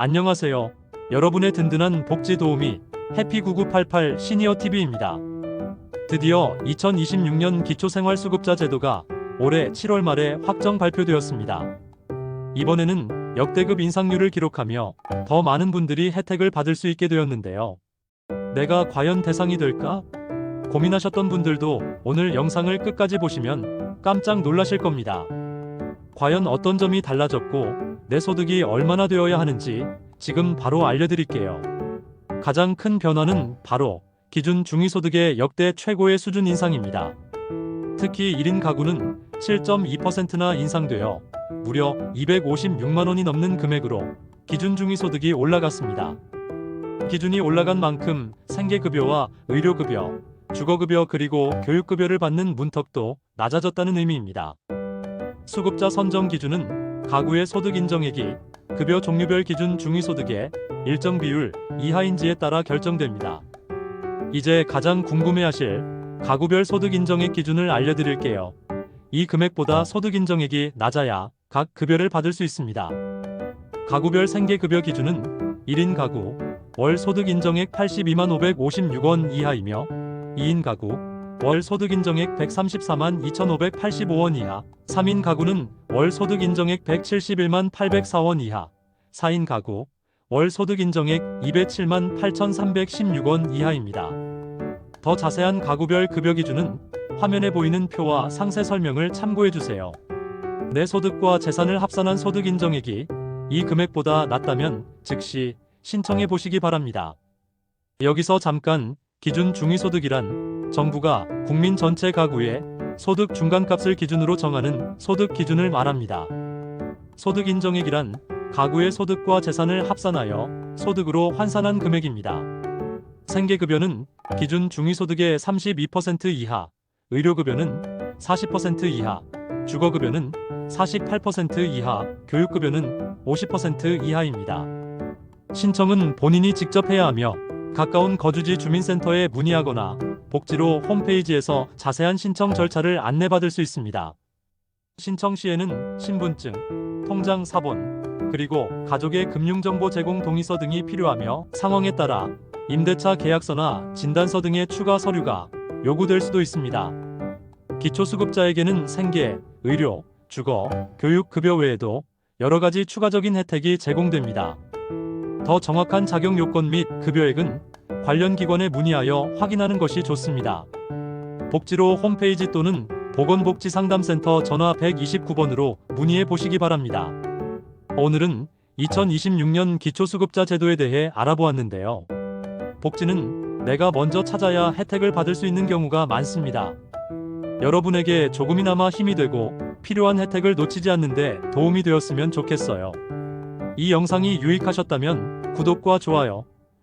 안녕하세요. 여러분의 든든한 복지 도우미 해피9988 시니어 TV입니다. 드디어 2026년 기초생활수급자 제도가 올해 7월 말에 확정 발표되었습니다. 이번에는 역대급 인상률을 기록하며 더 많은 분들이 혜택을 받을 수 있게 되었는데요. 내가 과연 대상이 될까? 고민하셨던 분들도 오늘 영상을 끝까지 보시면 깜짝 놀라실 겁니다. 과연 어떤 점이 달라졌고 내 소득이 얼마나 되어야 하는지 지금 바로 알려드릴게요. 가장 큰 변화는 바로 기준 중위소득의 역대 최고의 수준 인상입니다. 특히 1인 가구는 7.2%나 인상되어 무려 256만 원이 넘는 금액으로 기준 중위소득이 올라갔습니다. 기준이 올라간 만큼 생계급여와 의료급여, 주거급여 그리고 교육급여를 받는 문턱도 낮아졌다는 의미입니다. 수급자 선정 기준은 가구의 소득 인정액이 급여 종류별 기준 중위소득의 일정 비율 이하인지에 따라 결정됩니다. 이제 가장 궁금해하실 가구별 소득 인정액 기준을 알려드릴게요. 이 금액보다 소득 인정액이 낮아야 각 급여를 받을 수 있습니다. 가구별 생계급여 기준은 1인 가구 월 소득 인정액 82만 556원 이하이며 2인 가구 월 소득 인정액 134만 2,585원 이하, 3인 가구는 월 소득 인정액 171만 804원 이하, 4인 가구 월 소득 인정액 207만 8,316원 이하입니다. 더 자세한 가구별 급여 기준은 화면에 보이는 표와 상세 설명을 참고해 주세요. 내 소득과 재산을 합산한 소득 인정액이 이 금액보다 낮다면 즉시 신청해 보시기 바랍니다. 여기서 잠깐 기준 중위소득이란 정부가 국민 전체 가구의 소득 중간값을 기준으로 정하는 소득 기준을 말합니다. 소득 인정액이란 가구의 소득과 재산을 합산하여 소득으로 환산한 금액입니다. 생계급여는 기준 중위소득의 32% 이하, 의료급여는 40% 이하, 주거급여는 48% 이하, 교육급여는 50% 이하입니다. 신청은 본인이 직접 해야 하며 가까운 거주지 주민센터에 문의하거나 복지로 홈페이지에서 자세한 신청 절차를 안내받을 수 있습니다. 신청 시에는 신분증, 통장 사본, 그리고 가족의 금융정보 제공 동의서 등이 필요하며 상황에 따라 임대차 계약서나 진단서 등의 추가 서류가 요구될 수도 있습니다. 기초수급자에게는 생계, 의료, 주거, 교육 급여 외에도 여러 가지 추가적인 혜택이 제공됩니다. 더 정확한 자격 요건 및 급여액은 관련 기관에 문의하여 확인하는 것이 좋습니다. 복지로 홈페이지 또는 보건복지상담센터 전화 129번으로 문의해 보시기 바랍니다. 오늘은 2026년 기초수급자 제도에 대해 알아보았는데요. 복지는 내가 먼저 찾아야 혜택을 받을 수 있는 경우가 많습니다. 여러분에게 조금이나마 힘이 되고 필요한 혜택을 놓치지 않는데 도움이 되었으면 좋겠어요. 이 영상이 유익하셨다면 구독과 좋아요,